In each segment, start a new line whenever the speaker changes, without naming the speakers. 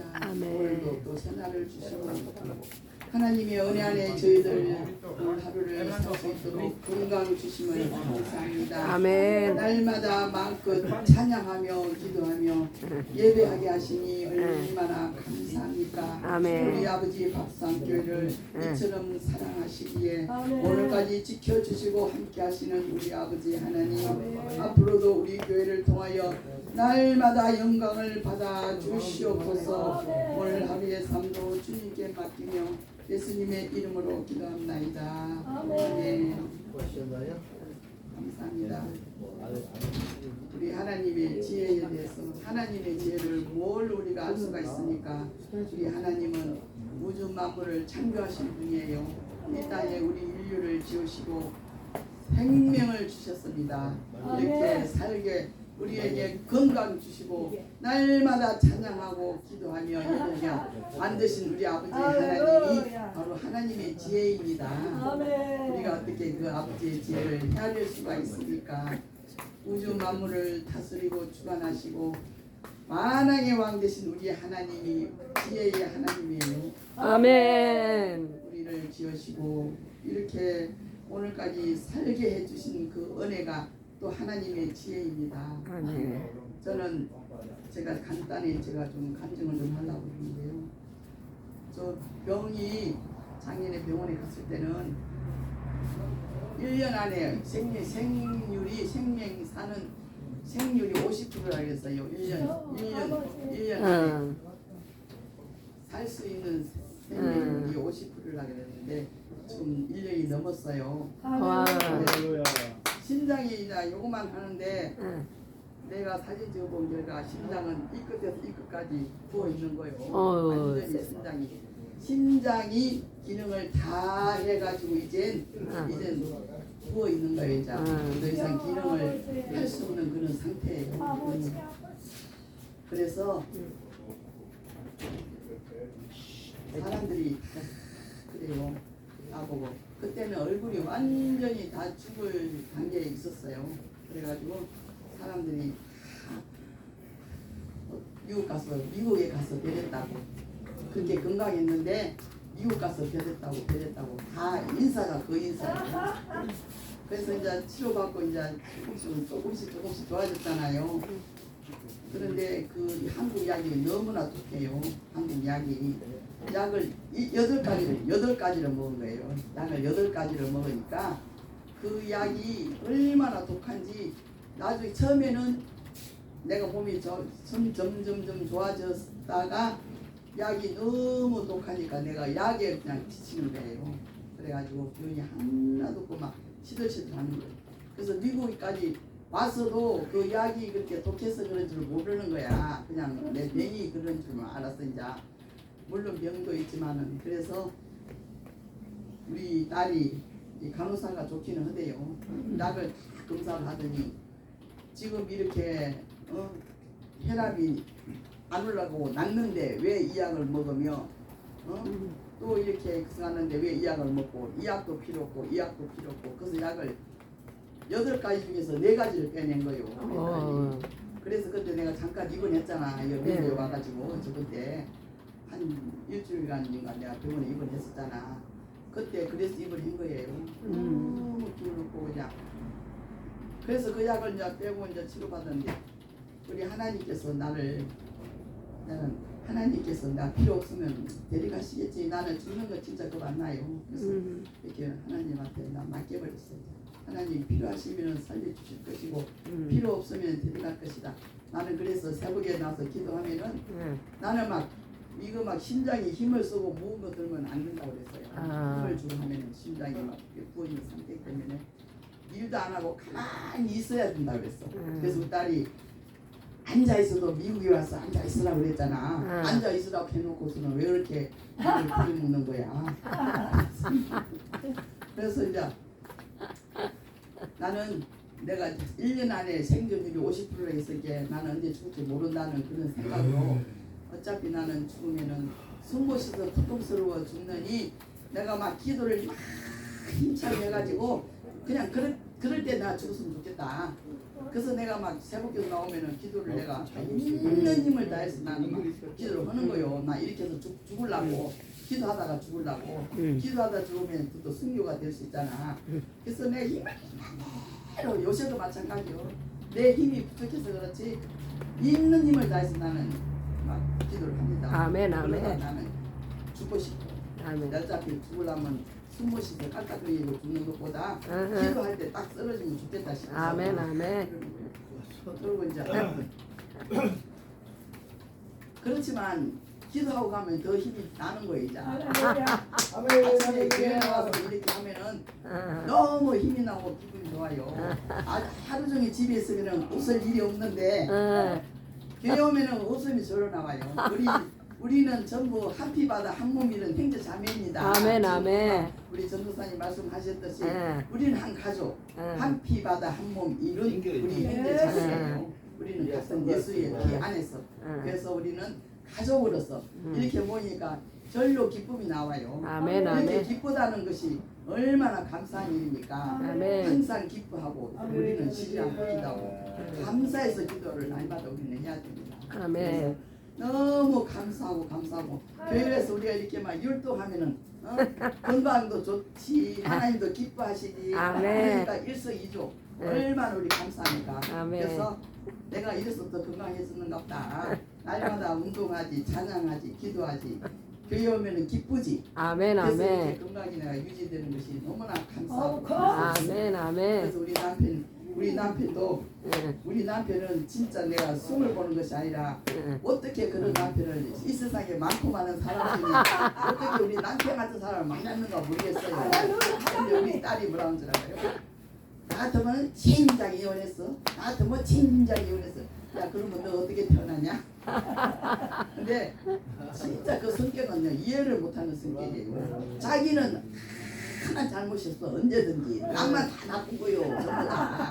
감사합니다.
아멘.
오늘도 또 새날을 주시고 하나님의 은혜 안에 저희들 오늘 하루를 살 수 있도록 건강 주심을 감사합니다.
아멘.
날마다 마음껏 찬양하며 기도하며 예배하게 하시니 얼마나 감사합니까?
아멘.
우리 아버지 밥상교회를 이처럼 사랑하시기에 오늘까지 지켜주시고 함께하시는 우리 아버지 하나님 앞으로도 우리 교회를 통하여 날마다 영광을 받아 주시옵소서 오늘 하루의 삶도 주님께 맡기며 예수님의 이름으로 기도합나이다. 아멘. 감사합니다. 우리 하나님의 지혜에 대해서 하나님의 지혜를 뭘 우리가 알 수가 있습니까? 우리 하나님은 우주 만물을 창조하신 분이에요. 이 땅에 우리 인류를 지으시고 생명을 주셨습니다. 이렇게 살게 우리에게 건강 주시고 날마다 찬양하고 기도하며 예배하며 만드신 우리 아버지 하나님이 바로 하나님의 지혜입니다. 우리가 어떻게 그 아버지의 지혜를 헤아릴 수가 있습니까? 우주 만물을 다스리고 주관하시고 만왕의 왕 되신 우리 하나님이 지혜의 하나님이에요.
아멘.
우리를 지으시고 이렇게 오늘까지 살게 해주신 그 은혜가 또 하나님의 지혜입니다.
아멘.
저는 제가 간단히 제가 좀 간증을 좀 하려고 했는데요. 저 병이 작년에 병원에 갔을 때는 1년 안에 생리, 생률이 생명 사는 생률이 50%라 그랬어요. 1년 1년 1년 안에
응.
살수 있는 생명률이 50%라 그랬는데 지금 1년이 넘었어요.
와.
심장이 이제 요거만 하는데
응.
내가 사진 찍어본 결과 심장은 이 끝에서 이 끝까지 부어 있는 거예요.
어휴,
완전히
세상에.
심장이 심장이 기능을 다 해가지고 이젠
응.
이젠 부어 있는 거예요. 이제
응.
더 이상 기능을 할 수 없는 그런 상태예요. 음. 그래서 사람들이 다 그래요. 나보고 그때는 얼굴이 완전히 다 죽을 단계에 있었어요. 그래가지고 사람들이 미국 가서 미국에 가서 배렸다고 그렇게 건강했는데 미국 가서 배렸다고 배렸다고 다 인사가 그 인사예요. 그래서 이제 치료받고 이제 조금씩 조금씩 조금씩 좋아졌잖아요. 그런데 그 한국 약이 너무나 독해요. 한국 약이 약을 이- 여덟 가지를 여덟 가지를 먹은 거예요. 약을 여덟 가지를 먹으니까 그 약이 얼마나 독한지 나중에 처음에는 내가 몸이 저, 점- 점점 점 좋아졌다가 약이 너무 독하니까 내가 약에 그냥 지치는 거예요. 그래가지고 병이 하나도 없고 막 시들시들 하는 거예요. 그래서 미국까지 와서도 그 약이 그렇게 독해서 그런 줄 모르는 거야. 그냥 내 병이 그런 줄만 알았어 이제. 물론 병도 있지만은 그래서 우리 딸이 이 간호사가 좋기는 하대요. 약을 다 검사를 하더니 지금 이렇게 어, 혈압이 안 올라가고 났는데 왜 이 약을 먹으며 어? 또 이렇게 하는데 왜 이 약을 먹고 이 약도 필요 없고 이 약도 필요 없고 그래서 약을 여덟 가지 중에서 네 가지를 빼낸 거예요.
어.
그래서 그때 내가 잠깐 입원했잖아. 여기
네.
와가지고 저 그때 한 일주일간인가 내가 병원에 입원했었잖아. 그때 그래서 입원한 거예요.
음.
너무 기울고 그냥. 그래서 그 약을 이제 빼고 이제 치료받았는데 우리 하나님께서 나를 나는 하나님께서 나 필요 없으면 데려가시겠지. 나는 죽는 거 진짜 그거 안 나요. 그래서
음.
이렇게 하나님한테 나 맡겨버렸어요. 하나님 필요하시면 살려주실 것이고
음.
필요 없으면 데려갈 것이다. 나는 그래서 새벽에 나서 기도하면은
응.
나는 막 이거 막 심장이 힘을 쓰고 무거운 거 들면 안 된다고 그랬어요.
아.
힘을 주고 하면은 심장이 막 부어 있는 상태 때문에 일도 안 하고 가만히 있어야 된다 그랬어.
음.
그래서 우리 딸이 앉아 있어도 미국에 와서 앉아 있으라고 그랬잖아.
음.
앉아 있으라고 해놓고서는 왜 이렇게 부리 먹는 거야? 그래서 이제 나는 내가 1년 안에 생존율이 50%가 있을 게 나는 언제 죽을지 모른다는 그런 생각으로 어차피 나는 죽으면은 숨못쉬서 고통스러워 죽느니 내가 막 기도를 막 힘차게 해가지고 그냥 그럴, 그럴 때 나 죽었으면 좋겠다 그래서 내가 막 새벽기도 나오면은 기도를 내가 있는 힘을 다해서 나는 막 기도를 하는 거요. 나 이렇게 해서 죽, 죽을라고 기도하다가 죽을라고
음.
기도하다 죽으면 또 승교가 될 수 있잖아. 그래서 내 힘을 그대로 요새도 마찬가지요. 내 힘이 부족해서 그렇지 있는 힘을 다해서 나는 막 기도를 합니다.
아멘, 아멘.
나는 죽고 싶어.
아멘.
어차피 죽으려면 숨을 쉬서 깎아들이고 죽는 것보다
아하.
기도할 때 딱 쓰러지면 죽겠다 싶어서
아멘, 아멘.
그리고 이제 그렇지만 기도하고 가면 더 힘이 나는 거예요 이제 아침에 교회 나와서 이렇게 하면은
아,
너무 힘이 나고 기분이 좋아요 아, 하루 종일 집에 있으면 웃을 일이 없는데
아,
교회 오면은 웃음이 절로 나와요 우리 우리는 전부 한 피바다 한 몸이는 형제 자매입니다
아멘, 아멘.
우리 전도사님 말씀하셨듯이
예.
우리는 한 가족
예.
한 피바다 한몸 이룬 우리 형제 자매예요 우리는 같은 예수의 피 안에서
예.
그래서 우리는 가족으로서
음.
이렇게 모이니까 절로 기쁨이 나와요
아멘,
이렇게
아멘.
기쁘다는 것이 얼마나 감사한 일입니까
아멘.
항상 기뻐하고 우리는 시리 안 보인다고 감사해서 기도를 날마다 우리는 해야 됩니다
아멘.
너무 감사하고 감사하고 교회에서 우리가 이렇게 막 율동하면은 어? 건강도 좋지 하나님도 기뻐하시지
아멘.
그러니까 일석이조
네.
얼마나 우리 감사합니까
아멘.
그래서 내가 이래서 더 건강해지는가 보다 날마다 운동하지 찬양하지 기도하지 교회 오면은 기쁘지
아멘, 아멘.
건강이 내가 유지되는 것이 너무나 감사하고
아멘, 아멘.
그래서 우리 남편 우리 남편도
예,
우리 남편은 진짜 내가 숨을 보는 것이 아니라
예.
어떻게 그런 남편을 이 세상에 많고 많은 사람들이 어떻게 우리 남편 같은 사람을 만났는가 모르겠어요. 근데 우리 딸이 뭐라는 줄 알아요? 나 같으면 진작 이혼했어. 나 같으면 진작 이혼했어. 야 그러면 너 어떻게 태어나냐? 근데 진짜 그 성격은요 이해를 못하는 성격이에요. 자기는 하나 잘못했어 언제든지 남만 다 나쁜 거요 전부 다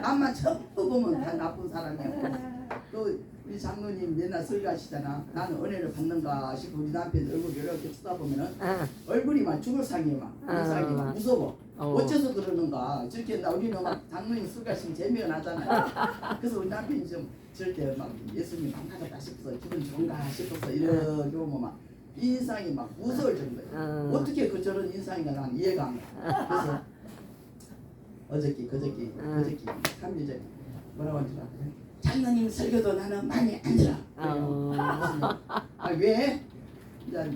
남만 전부 보면 다 나쁜 사람이에요. 또 우리 장로님 맨날 설교하시잖아. 나는 은혜를 받는가 싶어 우리 남편 얼굴 이렇게 쳐다보면은
아,
얼굴이 막 죽을 상이에요 막. 죽을 상이 막 무서워.
어.
어째서 그러는가. 저렇게 나 우리는 막 장로님 설교하시면 재미가 나잖아요. 그래서 우리 남편이 좀 저럴 때막 예수님 만나겠다 싶어서 기분 좋은가 싶어서 이렇게 보면 막 인상이 막 무서울 정도예요.
어.
어떻게 그 저런 인상인가 난 이해가 안 가. 그래서 어저께 그저께
응.
그저께 3일 전에 뭐라고 하는지 알아요? 장로님 설교도 나는 많이 안 들어.
어.
아 왜? 이제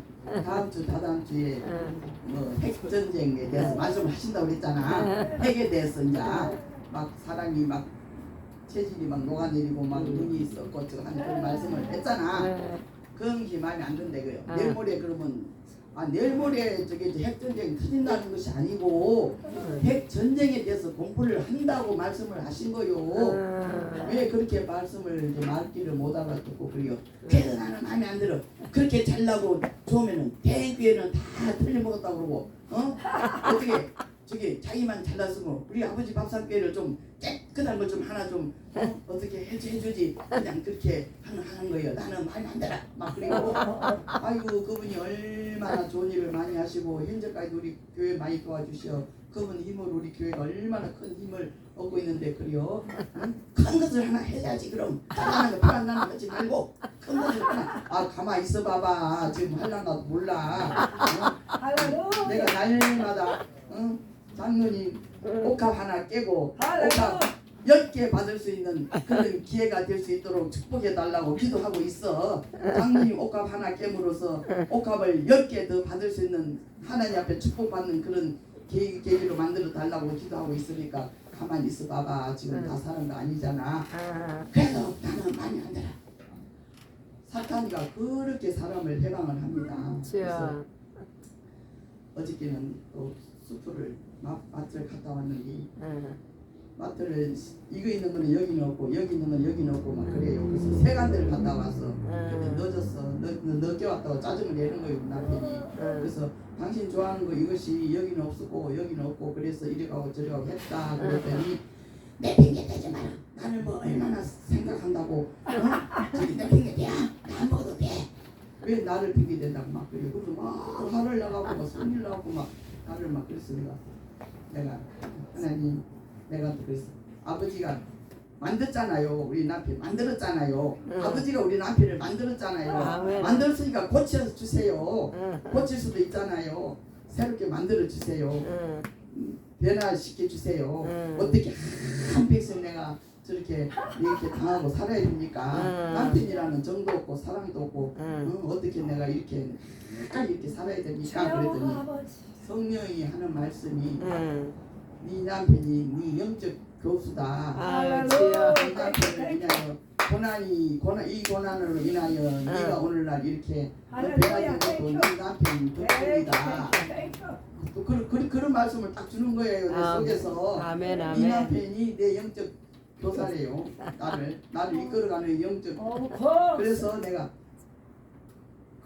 다음 주 다다음 주에
어.
뭐 핵 전쟁에 대해서 말씀을 하신다고 그랬잖아. 핵에 대해서 이제 막 사람이 막 체질이 막 녹아내리고 막 눈이 썩고 저거 하는 그런 말씀을 했잖아.
예.
그런 게 마음에 안 든다고요.
아.
내일 모레 그러면 아 내일 모레 저게 핵 전쟁이 터진다는 것이 아니고 핵 전쟁에 대해서 공부를 한다고 말씀을 하신 거요.
어.
왜 그렇게 말씀을 이제 말귀를 못 알아듣고 그래요? 그래서 나는 마음에 안 들어. 그렇게 잘나고 좋으면은 대교회는 다 틀려먹었다고 그러고 어? 어떻게 저기 자기만 잘났으면 우리 아버지 밥상교회를 좀 깨끗한 거좀 하나 좀 어? 어떻게 해주, 해주지 그냥 그렇게 하는, 하는 거예요. 나는 마음에 안 들어. 막 그리고 아이고 그분이 얼마나 좋은 일을 많이 하시고 현재까지 우리 교회 많이 도와주셔. 그분 힘으로 우리 교회가 얼마나 큰 힘을 얻고 있는데 그래요. 응? 큰 것을 하나 해야지 그럼 잘나는 거 나는 하지 말고 큰 것을 하나 아 가만 있어 봐봐 지금 할란가 몰라 어? 내가 날마다 응? 장로님 옥합 하나 깨고 옥합 열개 받을 수 있는 그런 기회가 될 수 있도록 축복해 달라고 기도하고 있어. 장로님 옥합 하나 깨물어서 옥합을 열 개 더 받을 수 있는 하나님 앞에 축복받는 그런 계기, 계기로 만들어 달라고 기도하고 있으니까 가만히 있어 봐봐. 지금 다 사는 거 아니잖아.
아,
그래서 나는 많이 안 들어. 사탄이가 그렇게 사람을 해방을 합니다. 그래서
자,
어저께는 또 수프를 마, 마트를 갔다 왔는데
예.
마트를 이거 있는 거는 여기는 없고 여기 있는 건 여기는 없고 막 그래요. 그래서 세 간데를 갔다 왔어. 근데 늦었어. 늦, 늦게 왔다고 짜증을 내는 거예요 남편이. 그래서 당신 좋아하는 거 이것이 여기는 없었고 여기는 없고 그래서 이리 가고 저리 가고 했다 그랬더니 내 핑계 대지 마라. 나를 뭐 얼마나 생각한다고. 어? 저기 내 핑계 대야. 나안 먹어도 돼. 왜 나를 핑계 댄다고 막 그래요. 그래서 막 화를 나가고 막 손질 나고 막 나를 막 내가. 내가 하나님 내가 또 그랬어. 아버지가 만들었잖아요. 우리 남편 만들었잖아요.
응.
아버지가 우리 남편을 만들었잖아요.
아멘.
만들었으니까 고쳐 주세요.
응.
고칠 수도 있잖아요. 새롭게 만들어 주세요.
응.
변화시켜 주세요.
응.
어떻게 한 백성 내가 저렇게 이렇게 당하고 살아야 됩니까?
응.
남편이라는 정도 없고 사랑도 없고
응.
어, 어떻게 내가 이렇게 이렇게 살아야 됩니까? 그랬더니 성령이 하는 말씀이
응.
네 남편이 네 영적 교수다.
아, 주여.
네 남편을 인하여 고난이 고난 이 고난으로 인하여 네가 오늘날 이렇게 변화된 것도 네 남편 덕분이다. 또 그, 그, 그런 말씀을 딱 주는 거예요 내
아,
속에서
아멘,
네
아멘.
남편이 내 영적 교사래요 나를 나를 이끌어가는 영적 그래서 내가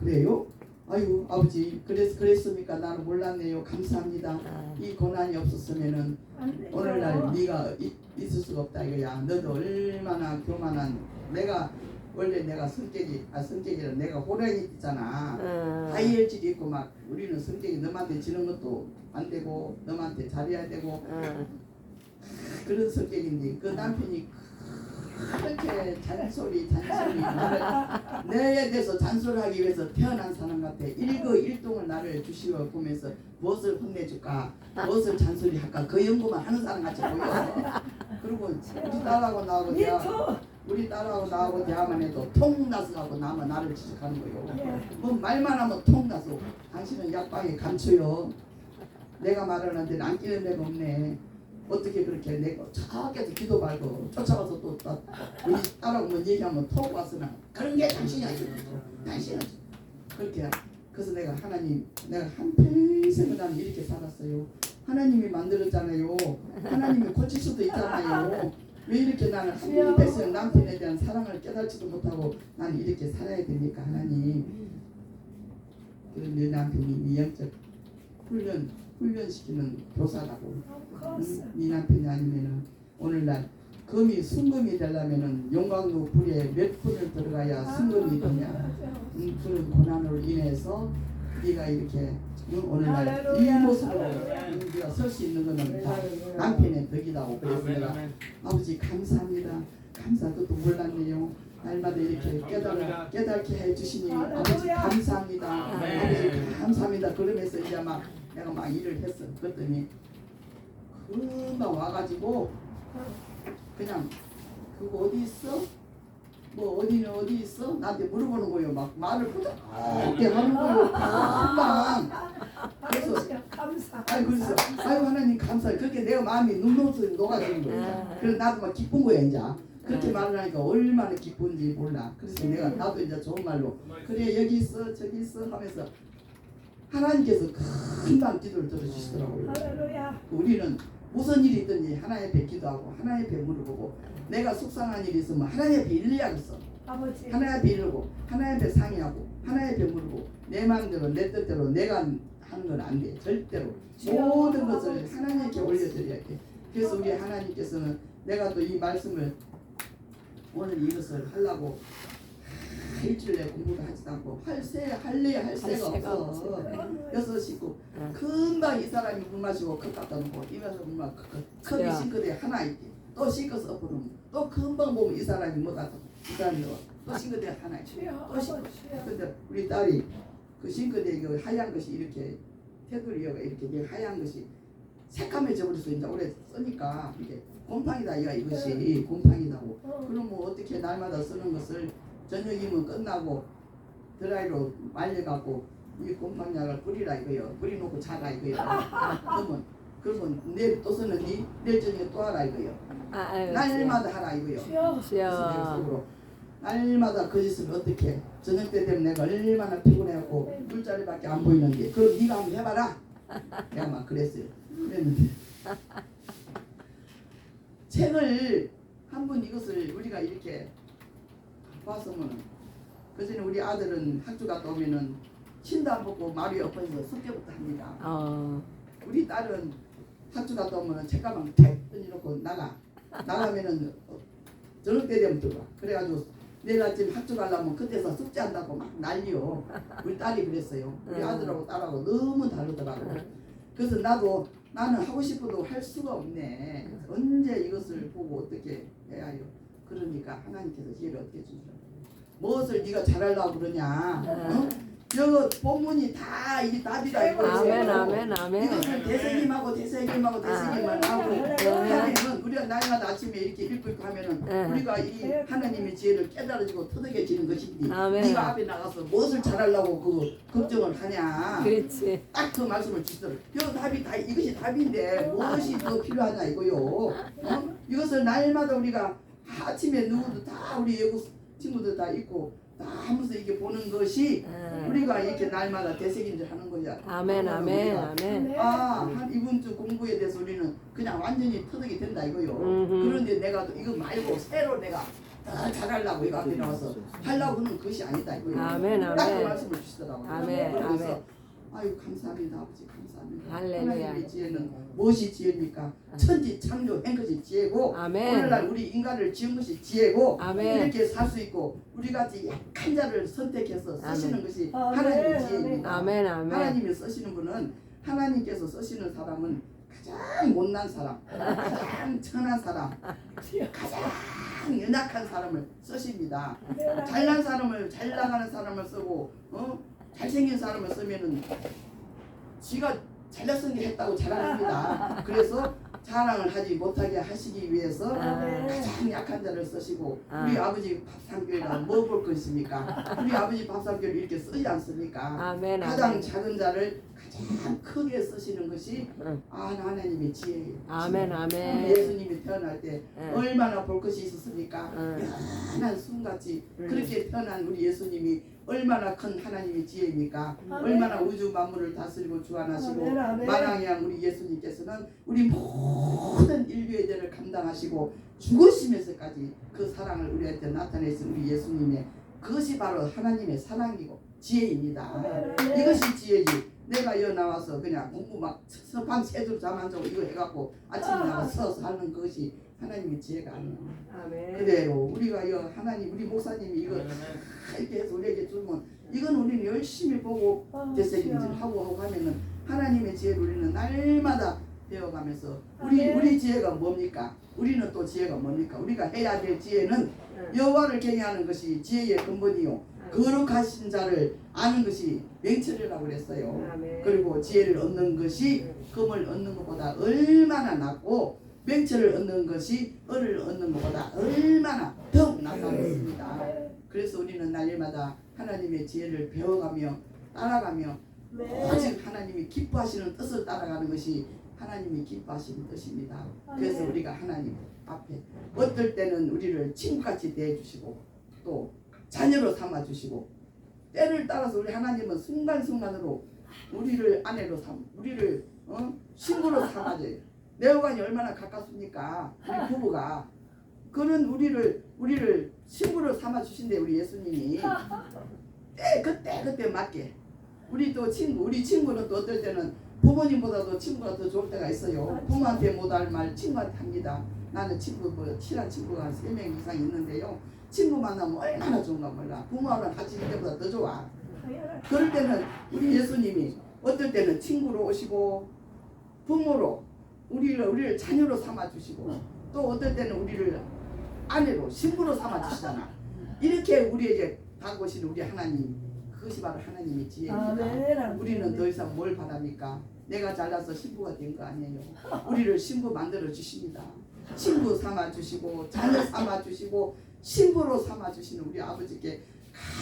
그래요? 아유 아버지 그래서 그랬습니까? 나는 몰랐네요. 감사합니다.
아,
이 고난이 없었으면은 오늘날 네가 이- 있을 수가 없다 이거야. 너도 얼마나 교만한 내가 원래 내가 성격이 아 성격이라 내가 호랑이 있잖아.
응.
다이어질 있고 막 우리는 성격이 너한테 지는 것도 안 되고 너한테 잘해야 되고
응.
그런 성격인데 그 남편이 그렇게 잔소리 잔소리. 내에 대해서 잔소리하기 위해서 태어난 사람 같아. 일거일동을 나를 주시어 보면서 무엇을 혼내줄까? 무엇을 잔소리할까? 그 연구만 하는 사람 같이 보여. 그리고 우리 딸하고 나하고 대화 우리 딸하고 나하고 대화만 해도 통나서 하고 나만 나를 지적하는 거요. 뭐 말만 하면 통나서. 당신은 약방에 감춰요. 내가 말하는데 안 끼는 데가 없네 어떻게 그렇게 내가 저기서 기도 말고 쫓아가서 또, 또 우리 딸하고 뭐 얘기하면 톡 와서는 그런 게 당신이 아니고 당신은 그렇게 그래서 내가 하나님 내가 한 평생을 나는 이렇게 살았어요. 하나님이 만들었잖아요. 하나님이 고칠 수도 있잖아요. 왜 이렇게 나는 한평생 남편에 대한 사랑을 깨닫지도 못하고 나는 이렇게 살아야 됩니까 하나님? 그런 내 남편이 네 영적 훈련 훈련시키는 교사라고. 음, 네 남편이 아니면은 오늘날 금이 순금이 되려면은 용광로 불에 몇 분을 들어가야 순금이 되냐. 음, 그런 고난으로 인해서 네가 이렇게 음, 오늘날 이. 모습으로. 음, 네가 설 수 있는 것은 다 남편의 덕이라고 그래서 내가 아버지 감사합니다. 감사 그것도 몰랐네요. 날마다 이렇게 깨달아, 깨닫게 해주시니 아버지. 감사합니다. 아버지 감사합니다. 그러면서 이제 막 내가 막 일을 했어 그랬더니 금방 와가지고 그냥 그거 어디 있어? 뭐 어디는 어디 있어? 나한테 물어보는 거예요. 막 말을 부드럽게 하는 거예요. 금방. 그래서
감사.
아이 그래서 아유 하나님 감사해. 그렇게 내가 마음이 눈노서 녹아지는 거예요.
아.
그래서 나도 막 기쁜 거야 이제. 그렇게
아.
말을 하니까 얼마나 기쁜지 몰라. 그래서 내가 나도 이제 좋은 말로 그래 여기 있어 저기 있어 하면서 하나님께서 금방 기도를 들어주시더라고요. 우리는 무슨 일이 있든지 하나님 앞에 기도하고 하나님 앞에 물어보고 내가 속상한 일이 있으면 하나님 앞에 일리하겠어.
아버지.
하나님 앞에 이르고 하나님 앞에 상의하고 하나님 앞에 물고 내 마음대로 내 뜻대로 내가 하는 건 안 돼. 절대로. 모든 것을 하나님께 올려드려야 돼. 그래서 우리 하나님께서는 내가 또 이 말씀을 오늘 이것을 하려고 일주일 내 공부도 하지도 않고 할새 할래 할 새가 없어 여섯 식구
응.
금방 이 사람이 물 마시고 컵 갖다 놓고 입에서 물 마시고 컵이
야.
싱크대에 하나 있지. 또 싱크서 엎어놓으면. 또 금방 보면 이 사람이 뭐다 이 사람이 또 싱크대에 하나 있지.
주여.
또 싱크.
주여.
근데 우리 딸이 그 싱크대에 그 하얀 것이 이렇게 테두리가 이렇게 돼 하얀 것이 새까매져 버려서 이제 오래 쓰니까 이게 곰팡이다. 이가 이것이. 곰팡이다고.
어.
그럼 뭐 어떻게 날마다 쓰는 것을 저녁이면 끝나고 드라이로 말려갖고 이 곰팡약을 뿌리라 이거요. 뿌리놓고 자라 이거요. 그러면 그러면 내일 또 쓰는지 내일 저녁에 또 하라 이거요.
아유,
날마다 하라 이거요. 속으로 날마다 그 짓을 어떻게 저녁 때 되면 내가 얼마나 피곤해갖고 물자리밖에 안 보이는데 그럼 네가 한번 해봐라. 내가 막 그랬어요. 그랬는데 책을 한 번 이것을 우리가 이렇게 봤으면 그전에 우리 아들은 학교 갔다 오면은 침도 안 먹고 말이 엎어져서 숙제부터 합니다.
어.
우리 딸은 학교 갔다 오면은 책가방 탁 던져놓고 나가 나가면은 어, 저녁 때 되면 들어와 그래가지고 내일 아침 학교 가려면 그때서 숙제한다고 막 난리요 우리 딸이 그랬어요 우리
음.
아들하고 딸하고 너무 다르더라고
음.
그래서 나도 나는 하고 싶어도 할 수가 없네. 언제 이것을 보고 어떻게 해야 해요? 그러니까 하나님께서 지혜를 어떻게 주시라고? 무엇을 네가 잘하려고 그러냐? 어? 저 본문이 다 이게 답이다 이거지.
아멘 아멘 아멘.
이것을 대세님하고 대세님하고 대세님만 하고
네.
하나님은 우리가 날마다 아침에 이렇게 읽고 있고 하면은
네.
우리가 이 하나님의 지혜를 깨달아지고 터득해지는 것인데
아멘.
네가 앞에 나가서 무엇을 잘하려고 그 걱정을 하냐
그렇지.
딱 그 말씀을 주시더라 요 답이 다 이것이 답인데 무엇이 더 필요하냐 이거요 어? 이것을 날마다 우리가 아침에 누구도 다 우리 외국 친구들 다 있고 다 하면서 이렇게 보는 것이
아,
우리가 이렇게 날마다 대책인지 하는 거야
아멘 아멘 아멘.
아, 한 이번 주 공부에 대해서 우리는 그냥 완전히 터득이 된다 이거요.
음흠.
그런데 내가 또 이거 말고 새로 내가 더 잘하려고 이거 앞에 나와서 하려고 하는 것이 아니다 이거요.
아멘,
딱그
아멘.
말씀을 주시더라고요.
아멘,
그래서
아멘.
아유 감사합니다 아버지 감사합니다.
할렐루야.
하나님의 지혜는 무엇이 지혜입니까? 천지 창조 한 것이 지혜고
아멘.
오늘날 우리 인간을 지은 것이 지혜고
아멘.
이렇게 살 수 있고 우리 같이 약한 자를 선택해서 쓰시는
아멘.
것이
아멘,
하나님의
아멘.
지혜입니다.
아멘 아멘.
하나님이 쓰시는 분은 하나님께서 쓰시는 사람은 가장 못난 사람, 가장 천한 사람, 가장 연약한 사람을 쓰십니다. 잘난 사람을 잘 나가는 사람을 쓰고 어? 잘생긴 사람을 쓰면은 지가 잘났은 게 했다고 자랑합니다. 그래서 자랑을 하지 못하게 하시기 위해서
아멘.
가장 약한 자를 쓰시고
아.
우리 아버지 밥상교회가 뭐 볼 것입니까? 우리 아버지 밥상교회를 이렇게 쓰지 않습니까?
아멘
가장
아멘.
작은 자를 가장 크게 쓰시는 것이
응.
아 하나님의 지혜예요.
아멘
우리
아멘.
예수님이 태어날 때
응.
얼마나 볼 것이 있었습니까?
응.
연한 순같이
응.
그렇게 태어난 우리 예수님이 얼마나 큰 하나님의 지혜입니까?
아멘.
얼마나 우주 만물을 다스리고 주관하시고
아멘, 아멘.
만왕의 우리 예수님께서는 우리 모든 인류의 죄를 감당하시고 죽으시면서까지 그 사랑을 우리한테 나타내신 우리 예수님의 그것이 바로 하나님의 사랑이고 지혜입니다. 이것이 지혜지. 내가 여기 나와서 그냥 공부 막 서방 세줄 잠안 자고 이거 해갖고 아침에 나가 서서 하는 것이 하나님의 지혜가 아니에요.
아멘.
그대로 우리가 여 하나님 우리 목사님이 이거 다 이렇게 해서 우리에게 주면 이건 우리는 열심히 보고 대세김질 하고 하고 하면은 하나님의 지혜를 우리는 날마다 배워가면서 우리
아멘.
우리 지혜가 뭡니까? 우리는 또 지혜가 뭡니까? 우리가 해야 될 지혜는
응.
여호와를 경외하는 것이 지혜의 근본이요. 거룩하신 자를 아는 것이 명철이라고 그랬어요.
아멘.
그리고 지혜를 얻는 것이 금을 얻는 것보다 얼마나 낫고 명철을 얻는 것이 을을 얻는 것보다 얼마나 더욱 낫다고 했습니다. 그래서 우리는 날마다 하나님의 지혜를 배워가며 따라가며 오직 하나님이 기뻐하시는 뜻을 따라가는 것이 하나님이 기뻐하시는 뜻입니다. 그래서
아멘.
우리가 하나님 앞에 어떨 때는 우리를 친구같이 대해주시고 또 자녀로 삼아주시고 때를 따라서 우리 하나님은 순간순간으로 우리를 아내로 삼, 우리를 어? 신부로 삼아줘요. 내어간이 얼마나 가깝습니까? 우리 부부가 그런 우리를 우리를 신부로 삼아 주신대 우리 예수님이 때 그때 그때 맞게 우리 또 친구 우리 친구는 또 어떨 때는 부모님보다도 친구가 더 좋을 때가 있어요. 부모한테 못할 말 친구한테 합니다. 나는 친구 뭐 친한 친구가 한세명 이상 있는데요. 친구 만나면 얼마나 좋은가 몰라. 부모랑 같이 있을 때보다 더 좋아. 그럴 때는 우리 예수님이 어떨 때는 친구로 오시고 부모로 우리를 우리를 자녀로 삼아 주시고 또 어떨 때는 우리를 아내로 신부로 삼아 주시잖아. 이렇게 우리에게 다가오시는 우리 하나님 그것이 바로 하나님의 지혜입니다. 우리는 더 이상 뭘 바랍니까? 내가 잘나서 신부가 된 거 아니에요. 우리를 신부 만들어 주십니다. 신부 삼아 주시고 자녀 삼아 주시고 신부로 삼아 주시는 우리 아버지께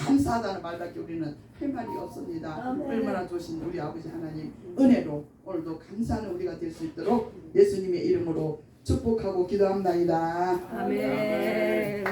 감사하다는 말밖에 우리는 할 말이 없습니다.
아멘.
얼마나 좋으신 우리 아버지 하나님 은혜로 오늘도 감사하는 우리가 될 수 있도록 예수님의 이름으로 축복하고 기도합니다.
아멘.